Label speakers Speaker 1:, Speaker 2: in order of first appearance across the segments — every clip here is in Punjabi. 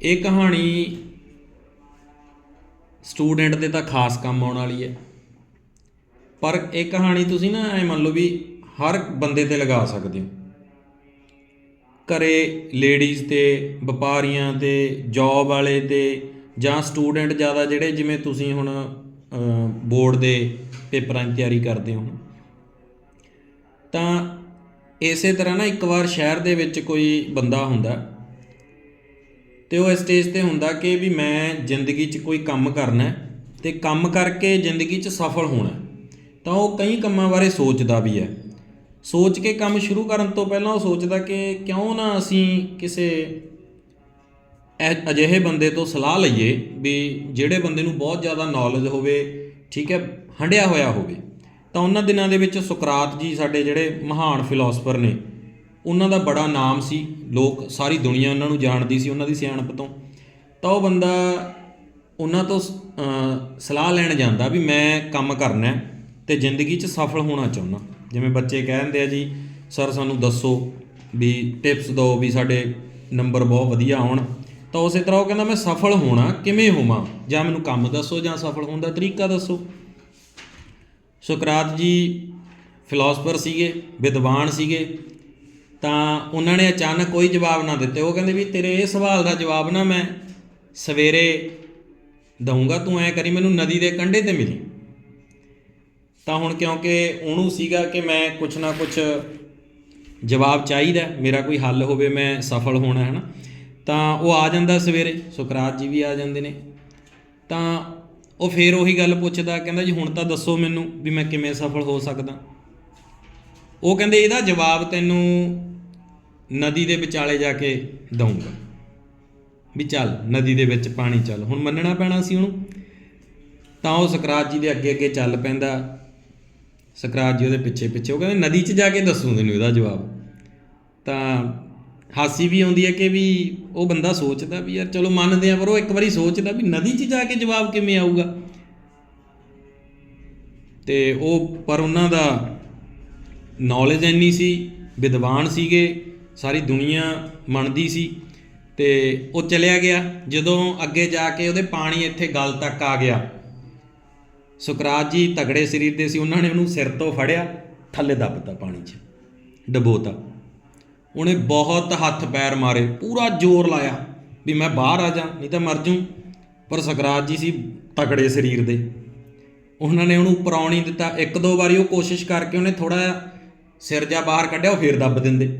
Speaker 1: ਇਹ ਕਹਾਣੀ ਸਟੂਡੈਂਟ ਦੇ ਤਾਂ ਖਾਸ ਕੰਮ ਆਉਣ ਵਾਲੀ ਹੈ। ਪਰ ਇਹ ਕਹਾਣੀ ਤੁਸੀਂ ਨਾ ਐ ਮੰਨ ਲਓ ਵੀ ਹਰ ਬੰਦੇ ਤੇ ਲਗਾ ਸਕਦੇ ਹੋ। ਘਰੇ ਲੇਡੀਜ਼ ਤੇ, ਵਪਾਰੀਆਂ ਤੇ ਜੌਬ ਵਾਲੇ ਤੇ ਜਾਂ ਸਟੂਡੈਂਟ ਜ਼ਿਆਦਾ ਜਿਹੜੇ ਜਿਵੇਂ ਤੁਸੀਂ ਹੁਣ ਬੋਰਡ ਦੇ ਪੇਪਰਾਂ ਦੀ ਤਿਆਰੀ ਕਰਦੇ ਹੋ। ਤਾਂ ਇਸੇ ਤਰ੍ਹਾਂ ਨਾ ਇੱਕ ਵਾਰ ਸ਼ਹਿਰ ਦੇ ਵਿੱਚ ਕੋਈ ਬੰਦਾ ਹੁੰਦਾ ਤੇ ਉਹ ਇਸ ਸਟੇਜ ਤੇ ਹੁੰਦਾ ਕਿ ਵੀ ਮੈਂ ਜ਼ਿੰਦਗੀ 'ਚ ਕੋਈ ਕੰਮ ਕਰਨਾ ਹੈ ਤੇ ਕੰਮ ਕਰਕੇ ਜ਼ਿੰਦਗੀ 'ਚ ਸਫਲ ਹੋਣਾ ਤਾਂ ਉਹ ਕਈ ਕੰਮਾਂ ਬਾਰੇ ਸੋਚਦਾ ਵੀ ਹੈ। ਸੋਚ ਕੇ ਕੰਮ ਸ਼ੁਰੂ ਕਰਨ ਤੋਂ ਪਹਿਲਾਂ ਉਹ ਸੋਚਦਾ ਕਿ ਕਿਉਂ ਨਾ ਅਸੀਂ ਕਿਸੇ ਅ- ਅਜਿਹੇ ਬੰਦੇ ਤੋਂ ਸਲਾਹ ਲਈਏ ਵੀ ਜਿਹੜੇ ਬੰਦੇ ਨੂੰ ਬਹੁਤ ਜ਼ਿਆਦਾ ਨੌਲੇਜ ਹੋਵੇ, ਠੀਕ ਹੈ ਹੰਡਿਆ ਹੋਇਆ ਹੋਵੇ। ਤਾਂ ਉਹਨਾਂ ਦਿਨਾਂ ਦੇ ਵਿੱਚ ਸੁਕਰਾਤ ਜੀ ਸਾਡੇ ਜਿਹੜੇ ਮਹਾਨ ਫਿਲਾਸਫਰ ਨੇ ਉਹਨਾਂ ਦਾ ਬੜਾ ਨਾਮ ਸੀ, ਲੋਕ ਸਾਰੀ ਦੁਨੀਆ ਉਹਨਾਂ ਨੂੰ ਜਾਣਦੀ ਸੀ, ਉਹਨਾਂ ਦੀ ਸਿਆਣਪ ਤੋਂ। ਤਾਂ ਉਹ ਬੰਦਾ ਉਹਨਾਂ ਤੋਂ ਸਲਾਹ ਲੈਣ ਜਾਂਦਾ ਵੀ ਮੈਂ ਕੰਮ ਕਰਨਾ ਹੈ ਤੇ ਜ਼ਿੰਦਗੀ 'ਚ ਸਫਲ ਹੋਣਾ ਚਾਹੁੰਦਾ। ਜਿਵੇਂ ਬੱਚੇ ਕਹਿੰਦੇ ਆ ਜੀ, ਸਰ, ਸਾਨੂੰ ਦੱਸੋ ਵੀ ਟਿਪਸ ਦਿਓ ਵੀ ਸਾਡੇ ਨੰਬਰ ਬਹੁਤ ਵਧੀਆ ਆਉਣ। ਤਾਂ ਉਸੇ ਤਰ੍ਹਾਂ ਉਹ ਕਹਿੰਦਾ, ਮੈਂ ਸਫਲ ਹੋਣਾ ਕਿਵੇਂ ਹੋਵਾਂ? ਜਾਂ ਮੈਨੂੰ ਕੰਮ ਦੱਸੋ ਜਾਂ ਸਫਲ ਹੋਣ ਦਾ ਤਰੀਕਾ ਦੱਸੋ? ਸੁਕਰਾਤ ਜੀ ਫਿਲਾਸਫਰ ਸੀਗੇ, ਵਿਦਵਾਨ ਸੀਗੇ। ਤਾਂ ਉਹਨਾਂ ਨੇ ਅਚਾਨਕ ਕੋਈ ਜਵਾਬ ਨਾ ਦਿੱਤੇ। ਉਹ ਕਹਿੰਦੇ ਵੀ ਤੇਰੇ ਇਹ ਸਵਾਲ ਦਾ ਜਵਾਬ ਨਾ ਮੈਂ ਸਵੇਰੇ ਦਊਂਗਾ, ਤੂੰ ਐ ਕਰੀ ਮੈਨੂੰ ਨਦੀ ਦੇ ਕੰਢੇ ਤੇ ਮਿਲੀ। ਤਾਂ ਹੁਣ ਕਿਉਂਕਿ ਉਹਨੂੰ ਸੀਗਾ ਕਿ ਮੈਂ ਕੁਛ ਨਾ ਕੁਛ ਜਵਾਬ ਚਾਹੀਦਾ, ਮੇਰਾ ਕੋਈ ਹੱਲ ਹੋਵੇ, ਮੈਂ ਸਫਲ ਹੋਣਾ ਹੈ ਨਾ ਤਾਂ ਉਹ ਆ ਜਾਂਦਾ ਸਵੇਰੇ, ਸੁਕਰਾਤ ਜੀ ਵੀ ਆ ਜਾਂਦੇ ਨੇ। ਤਾਂ ਉਹ ਫੇਰ ਉਹੀ ਗੱਲ ਪੁੱਛਦਾ, ਕਹਿੰਦਾ ਜੀ ਹੁਣ ਤਾਂ ਦੱਸੋ ਮੈਨੂੰ ਵੀ ਮੈਂ ਕਿਵੇਂ ਸਫਲ ਹੋ ਸਕਦਾ। ਉਹ ਕਹਿੰਦੇ ਇਹਦਾ ਜਵਾਬ ਤੈਨੂੰ ਨਦੀ ਦੇ ਵਿਚਾਲੇ ਜਾ ਕੇ ਦਊਂਗਾ। ਵੀ ਚੱਲ, ਨਦੀ ਦੇ ਵਿੱਚ ਪਾਣੀ ਚੱਲ। ਹੁਣ ਮੰਨਣਾ ਪੈਣਾ ਸੀ ਉਹਨੂੰ। ਤਾਂ ਉਹ ਸਕਰਾਤ ਜੀ ਦੇ ਅੱਗੇ ਅੱਗੇ ਚੱਲ ਪੈਂਦਾ। ਸਕਰਾਤ ਜੀ ਉਹਦੇ ਪਿੱਛੇ ਪਿੱਛੇ, ਉਹ ਕਹਿੰਦੇ ਨਦੀ 'ਚ ਜਾ ਕੇ ਦੱਸੂ ਤੈਨੂੰ ਇਹਦਾ ਜਵਾਬ। ਤਾਂ ਹਾਸੀ ਵੀ ਆਉਂਦੀ ਹੈ ਕਿ ਵੀ ਉਹ ਬੰਦਾ ਸੋਚਦਾ ਵੀ ਯਾਰ ਚਲੋ ਮੰਨਦੇ ਆ, ਪਰ ਉਹ ਇੱਕ ਵਾਰੀ ਸੋਚਦਾ ਵੀ ਨਦੀ 'ਚ ਜਾ ਕੇ ਜਵਾਬ ਕਿਵੇਂ ਆਊਗਾ। ਤੇ ਉਹ, ਪਰ ਉਹਨਾਂ ਦਾ ਨੌਲੇਜ ਇੰਨੀ ਸੀ, ਵਿਦਵਾਨ ਸੀਗੇ। ਸਾਰੀ ਦੁਨੀਆ ਮੰਨਦੀ ਸੀ ਤੇ ਉਹ ਚਲਿਆ ਗਿਆ। ਜਦੋਂ ਅੱਗੇ ਜਾ ਕੇ ਉਹਦੇ ਪਾਣੀ ਇੱਥੇ ਗਲ ਤੱਕ ਆ ਗਿਆ। ਸੁਕਰਾਤ ਜੀ ਤਗੜੇ ਸਰੀਰ ਦੇ ਸੀ, ਉਹਨਾਂ ਨੇ ਉਹਨੂੰ ਸਿਰ ਤੋਂ ਫੜਿਆ, ਥੱਲੇ ਦੱਬਤਾ ਪਾਣੀ 'ਚ, ਡਬੋਤਾ। ਉਹਨੇ ਬਹੁਤ ਹੱਥ ਪੈਰ ਮਾਰੇ, ਪੂਰਾ ਜ਼ੋਰ ਲਾਇਆ ਵੀ ਮੈਂ ਬਾਹਰ ਆ ਜਾ, ਨਹੀਂ ਤਾਂ ਮਰ ਜੂ। ਪਰ ਸੁਕਰਾਤ ਜੀ ਸੀ ਤਕੜੇ ਸਰੀਰ ਦੇ। ਉਹਨਾਂ ਨੇ ਉਹਨੂੰ ਉੱਪਰ ਦਿੱਤਾ। ਇੱਕ ਦੋ ਵਾਰੀ ਉਹ ਕੋਸ਼ਿਸ਼ ਕਰਕੇ ਉਹਨੇ ਥੋੜਾ ਜਿਹਾ ਸਿਰ ਜਾ ਬਾਹਰ ਕੱਢਿਆ, ਉਹ ਫੇਰ ਦੱਬ ਦਿੰਦੇ।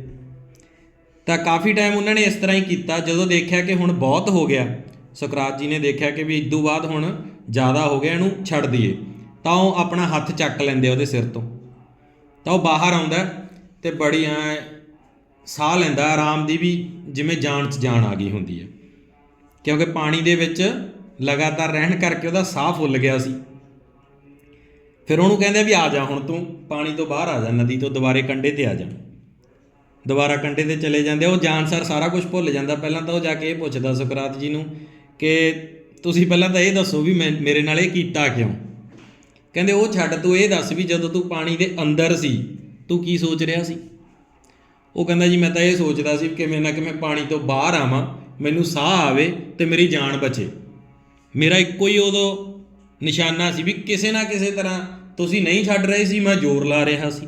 Speaker 1: ਤਾਂ ਕਾਫੀ ਟਾਈਮ ਉਹਨਾਂ ਨੇ ਇਸ ਤਰ੍ਹਾਂ ਹੀ ਕੀਤਾ, ਜਦੋਂ ਦੇਖਿਆ ਕਿ ਹੁਣ ਬਹੁਤ ਹੋ ਗਿਆ। ਸੁਕਰਾਤ ਜੀ ਨੇ ਦੇਖਿਆ ਕਿ ਵੀ ਇਦੋਂ ਬਾਅਦ ਹੁਣ ਜ਼ਿਆਦਾ ਹੋ ਗਿਆ, ਇਹਨੂੰ ਛੱਡ ਦਈਏ। ਤਾਂ ਉਹ ਆਪਣਾ ਹੱਥ ਚੱਕ ਲੈਂਦੇ ਉਹਦੇ ਸਿਰ ਤੋਂ। ਤਾਂ ਉਹ ਬਾਹਰ ਆਉਂਦਾ ਤੇ ਬੜੀ ਐ ਸਾਹ ਲੈਂਦਾ ਆਰਾਮ ਦੀ ਵੀ ਜਿਵੇਂ ਜਾਨ 'ਚ ਜਾਨ ਆ ਗਈ ਹੁੰਦੀ ਹੈ। ਕਿਉਂਕਿ ਪਾਣੀ ਦੇ ਵਿੱਚ ਲਗਾਤਾਰ ਰਹਿਣ ਕਰਕੇ ਉਹਦਾ ਸਾਹ ਫੁੱਲ ਗਿਆ ਸੀ। ਫਿਰ ਉਹਨੂੰ ਕਹਿੰਦੇ ਵੀ ਆ ਜਾ ਹੁਣ ਤੂੰ, ਪਾਣੀ ਤੋਂ ਬਾਹਰ ਆ ਜਾ, ਨਦੀ ਤੋਂ ਦੁਬਾਰੇ ਕੰਢੇ ਤੇ ਆ ਜਾ। ਦੁਬਾਰਾ ਕੰਢੇ ਤੇ ਚਲੇ ਜਾਂਦੇ ਉਹ ਜਾਨਸਰ ਸਾਰਾ ਕੁਝ ਭੁੱਲ ਜਾਂਦਾ। ਪਹਿਲਾਂ ਤਾਂ ਉਹ ਜਾ ਕੇ ਇਹ ਪੁੱਛਦਾ ਸੁਕਰਾਤ ਜੀ ਨੂੰ ਕਿ ਤੁਸੀਂ ਪਹਿਲਾਂ ਤਾਂ ਇਹ ਦੱਸੋ ਵੀ ਮੈਂ ਮੇਰੇ ਨਾਲ ਇਹ ਕੀਤਾ ਕਿਉਂ? ਕਹਿੰਦੇ ਉਹ ਛੱਡ, ਤੂੰ ਇਹ ਦੱਸ ਵੀ ਜਦੋਂ ਤੂੰ ਪਾਣੀ ਦੇ ਅੰਦਰ ਸੀ, ਤੂੰ ਕੀ ਸੋਚ ਰਿਹਾ ਸੀ? ਉਹ ਕਹਿੰਦਾ ਜੀ, ਮੈਂ ਤਾਂ ਇਹ ਸੋਚਦਾ ਸੀ ਕਿ ਕਿਵੇਂ ਨਾ ਕਿ ਮੈਂ ਪਾਣੀ ਤੋਂ ਬਾਹਰ ਆਵਾਂ, ਮੈਨੂੰ ਸਾਹ ਆਵੇ ਤੇ ਮੇਰੀ ਜਾਨ ਬਚੇ। ਮੇਰਾ ਇੱਕੋ ਹੀ ਉਦੋਂ ਨਿਸ਼ਾਨਾ ਸੀ ਵੀ ਕਿਸੇ ਨਾ ਕਿਸੇ ਤਰ੍ਹਾਂ ਤੁਸੀਂ ਨਹੀਂ ਛੱਡ ਰਹੇ ਸੀ, ਮੈਂ ਜ਼ੋਰ ਲਾ ਰਿਹਾ ਸੀ।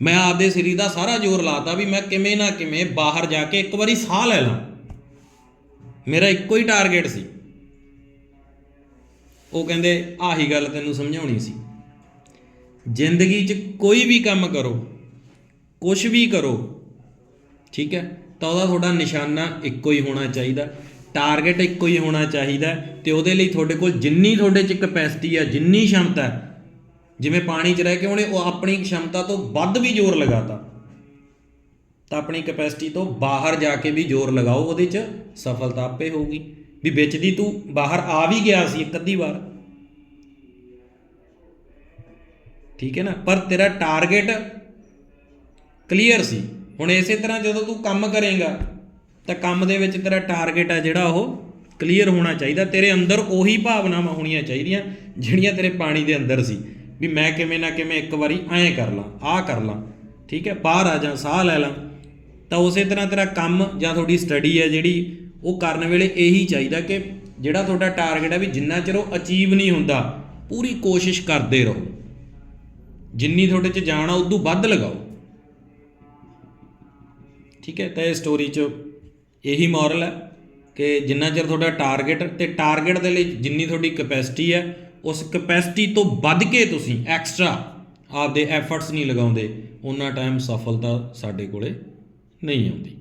Speaker 1: ਮੈਂ ਆਪਦੇ ਸਰੀਰ ਦਾ ਸਾਰਾ ਜ਼ੋਰ ਲਾਤਾ ਵੀ ਮੈਂ ਕਿਵੇਂ ਨਾ ਕਿਵੇਂ ਬਾਹਰ ਜਾ ਕੇ ਇੱਕ ਵਾਰੀ ਸਾਹ ਲੈ ਲਾਂ। ਮੇਰਾ ਇੱਕੋ ਹੀ ਟਾਰਗੇਟ ਸੀ। ਉਹ ਕਹਿੰਦੇ, ਆਹੀ ਗੱਲ ਤੈਨੂੰ ਸਮਝਾਉਣੀ ਸੀ। ਜ਼ਿੰਦਗੀ 'ਚ ਕੋਈ ਵੀ ਕੰਮ ਕਰੋ ਕੁਝ ਵੀ ਕਰੋ, ਠੀਕ ਹੈ, ਤਾਂ ਉਹਦਾ ਤੁਹਾਡਾ ਨਿਸ਼ਾਨਾ ਇੱਕੋ ਹੀ ਹੋਣਾ ਚਾਹੀਦਾ। ਟਾਰਗੇਟ ਇੱਕੋ ਹੀ ਹੋਣਾ ਚਾਹੀਦਾ ਤੇ ਉਹਦੇ ਲਈ ਤੁਹਾਡੇ ਕੋਲ ਜਿੰਨੀ ਤੁਹਾਡੇ 'ਚ ਕਪੈਸਿਟੀ ਆ ਜਿੰਨੀ ਸ਼ਮਤਾ ਹੈ ਜਿਵੇਂ ਪਾਣੀ 'ਚ ਰਹਿ ਕੇ ਉਹਨੇ ਉਹ ਆਪਣੀ ਸ਼ਮਤਾ ਤੋਂ ਵੱਧ ਵੀ ਜ਼ੋਰ ਲਗਾਤਾ, ਤਾਂ ਆਪਣੀ ਕਪੈਸਿਟੀ ਤੋਂ ਬਾਹਰ ਜਾ ਕੇ ਵੀ ਜ਼ੋਰ ਲਗਾਓ, ਉਹਦੇ 'ਚ ਸਫਲਤਾ ਆਪੇ ਹੋਊਗੀ। ਵੀ ਵਿੱਚ ਦੀ ਤੂੰ ਬਾਹਰ ਆ ਵੀ ਗਿਆ ਸੀ ਇੱਕ ਅੱਧੀ ਵਾਰ। ਠੀਕ ਹੈ ਨਾ? ਪਰ ਤੇਰਾ ਟਾਰਗੇਟ ਕਲੀਅਰ ਸੀ। ਹੁਣ ਇਸੇ ਤਰ੍ਹਾਂ ਜਦੋਂ ਤੂੰ ਕੰਮ ਕਰੇਗਾ, ਤਾਂ ਕੰਮ ਦੇ ਵਿੱਚ ਤੇਰਾ ਟਾਰਗੇਟ ਆ ਜਿਹੜਾ ਉਹ ਕਲੀਅਰ ਹੋਣਾ ਚਾਹੀਦਾ। ਤੇਰੇ ਅੰਦਰ ਉਹੀ ਭਾਵਨਾਵਾਂ ਹੋਣੀਆਂ ਚਾਹੀਦੀਆਂ, ਜਿਹੜੀਆਂ ਤੇਰੇ ਪਾਣੀ ਦੇ ਅੰਦਰ ਸੀ। ਵੀ ਮੈਂ ਕਿਵੇਂ ਨਾ ਕਿਵੇਂ ਇੱਕ ਵਾਰੀ ਐਂ ਕਰ ਲਾਂ, ਆਹ ਕਰ ਲਾਂ। ਠੀਕ ਹੈ, ਬਾਹਰ ਆ ਜਾਂ, ਸਾਹ ਲੈ ਲਾਂ। ਤਾਂ ਉਸੇ ਤਰ੍ਹਾਂ ਤੇਰਾ ਕੰਮ ਜਾਂ ਤੁਹਾਡੀ ਸਟੱਡੀ ਹੈ ਜਿਹੜੀ, ਉਹ ਕਰਨ ਵੇਲੇ ਇਹੀ ਚਾਹੀਦਾ ਕਿ ਜਿਹੜਾ ਤੁਹਾਡਾ ਟਾਰਗੇਟ ਹੈ ਵੀ ਜਿੰਨਾ ਚਿਰ ਉਹ ਅਚੀਵ ਨਹੀਂ ਹੁੰਦਾ, ਪੂਰੀ ਕੋਸ਼ਿਸ਼ ਕਰਦੇ ਰਹੋ। ਜਿੰਨੀ ਤੁਹਾਡੇ 'ਚ ਜਾਣ ਆ, ਉਦੋਂ ਵੱਧ ਲਗਾਓ। ਠੀਕ ਹੈ, ਤਾਂ ਇਹ ਸਟੋਰੀ 'ਚ ਇਹੀ ਮੋਰਲ ਹੈ ਕਿ ਜਿੰਨਾ ਚਿਰ ਤੁਹਾਡਾ ਟਾਰਗੇਟ ਤੇ ਟਾਰਗੇਟ ਦੇ ਲਈ ਜਿੰਨੀ ਤੁਹਾਡੀ ਕਪੈਸਿਟੀ ਹੈ ਉਸ ਕਪੈਸਿਟੀ ਤੋਂ ਵੱਧ ਕੇ ਤੁਸੀਂ ਐਕਸਟਰਾ ਆਪਦੇ ਐਫਰਟਸ ਨਹੀਂ ਲਗਾਉਂਦੇ ਉਹਨਾਂ ਟਾਈਮ ਸਫਲਤਾ ਸਾਡੇ ਕੋਲੇ ਨਹੀਂ ਆਉਂਦੀ।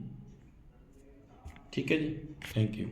Speaker 1: ਠੀਕ ਹੈ ਜੀ? Thank you